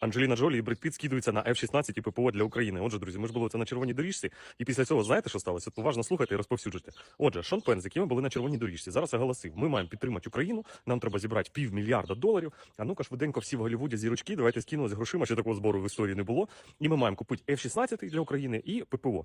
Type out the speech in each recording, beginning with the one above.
Анджеліна Джолі і Брит Піт скидуються на F-16 і ППО для України. Отже, друзі, ми ж були це на червоній доріжці, і після цього знаєте, що сталося? Поважно слухайте і розповсюджуйте. Отже, Шон Пен, з якими ми були на червоній доріжці, зараз оголосив: ми маємо підтримати Україну. Нам треба зібрати півмільярда доларів. А ну-ка швиденько всі в Голлівуді зірочки, давайте скинули з грошима, ще такого збору в історії не було. І ми маємо купити F-16 для України і ППО.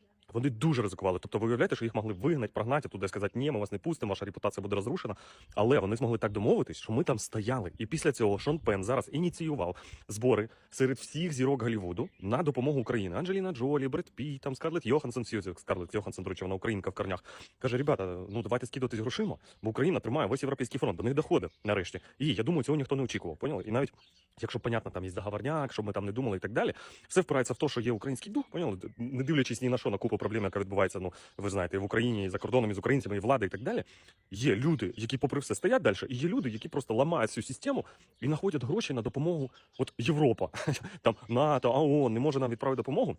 Вони дуже ризикували. Тобто, ви уявляєте, що їх могли вигнати, прогнати туди, сказати, ні, ми вас не пустимо, ваша репутація буде розрушена. Але вони змогли так домовитись, що ми там стояли. І після цього Шон Пен зараз ініціював збори серед всіх зірок Голлівуду на допомогу Україні. Анджеліна Джолі, Бред Піт, там Скарлетт Йоханссон, Скарлетт Йоханссон, до речі, вона українка в корнях. Каже, ребята, ну давайте скидуватись грошима, бо Україна тримає весь європейський фронт, до них доходить нарешті. І я думаю, цього ніхто не очікував. Поняли? І навіть якщо понятно, там є договорняк, щоб ми там не думали і так далі, все впирається в те, що є український дух, поняли? Не дивлячись ні на що на купу проблем, яка відбувається, ну ви знаєте, і в Україні, і за кордоном, і з українцями, і влада, і так далі. Є люди, які, попри все, стоять далі, і є люди, які просто ламають цю систему і знаходять гроші на допомогу. От Європа, там НАТО, АОН не може нам відправити допомогу.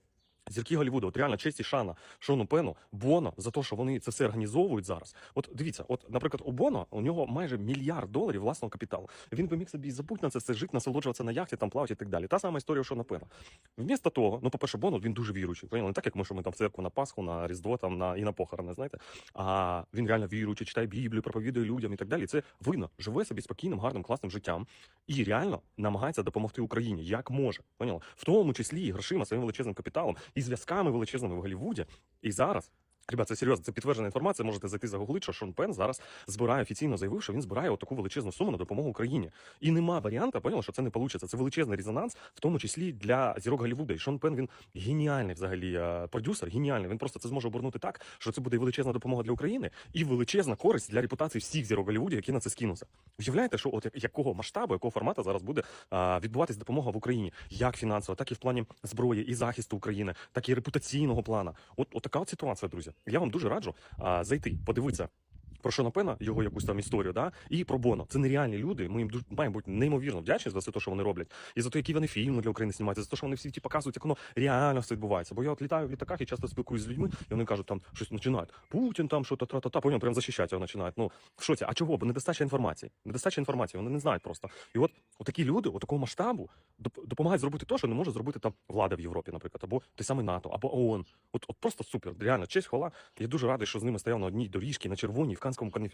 Зірки Голлівуду, от реально честь і шана Шону Пену, Боно за те, що вони це все організовують зараз. От дивіться, от, наприклад, у Боно у нього майже мільярд доларів власного капіталу. Він би міг собі забути на це все жити, насолоджуватися на яхті, там плавати і так далі. Та сама історія Шона Пена. Вмісто того, ну, по-перше, Боно він дуже віруючий. Поняли? Не так, як ми, що ми там в церкву на Пасху, на Різдво там на і на похорони, знаєте. А він реально віруючий, читає Біблію, проповідує людям і так далі. Це видно, живе собі спокійним, гарним, класним життям і реально намагається допомогти Україні як може. Поняли? В тому числі і грошима, своїм величезним капіталом і зв'язками величезними в Голлівуді. І зараз. Ребят, це серйозно, це підтверджена інформація. Можете зайти загуглити, що Шон Пен зараз збирає офіційно заявив, що він збирає таку величезну суму на допомогу Україні. І нема варіанта, поняли, що це не вийде. Це величезний резонанс, в тому числі для зірок Голлівуда. І Шон Пен він геніальний взагалі е, продюсер, геніальний. Він просто це зможе обернути так, що це буде величезна допомога для України, і величезна користь для репутації всіх зірок Голлівуді, які на це скинуться. Уявляєте, що от якого масштабу, якого формату зараз буде відбуватись допомога в Україні, як фінансово, так і в плані зброї і захисту України, так і репутаційного плана. От, от така от ситуація, друзі. Я вам дуже раджу а, зайти, подивитися. Про Шона Пена, його якусь там історію, да, і про Боно. Це нереальні люди. Ми їм маємо бути неймовірно вдячні за все те, що вони роблять, і за те, які вони фільми для України знімають, за те, що вони всі ті показують, як воно реально все відбувається. Бо я от літаю в літаках і часто спілкуюся з людьми, і вони кажуть, там щось починають. Путін там що тра та та потім прям захищати його починають. Ну в шоці. А чого? Бо недостача інформації. Недостача інформації, вони не знають просто. І от, от такі люди, от такого масштабу, допомагають зробити те, що не може зробити там влада в Європі, наприклад, або той самий НАТО, або ООН. От, от просто супер. Реально, честь, хвала. Я дуже радий, що з ними стояв на одній доріжці на червоній в elegancką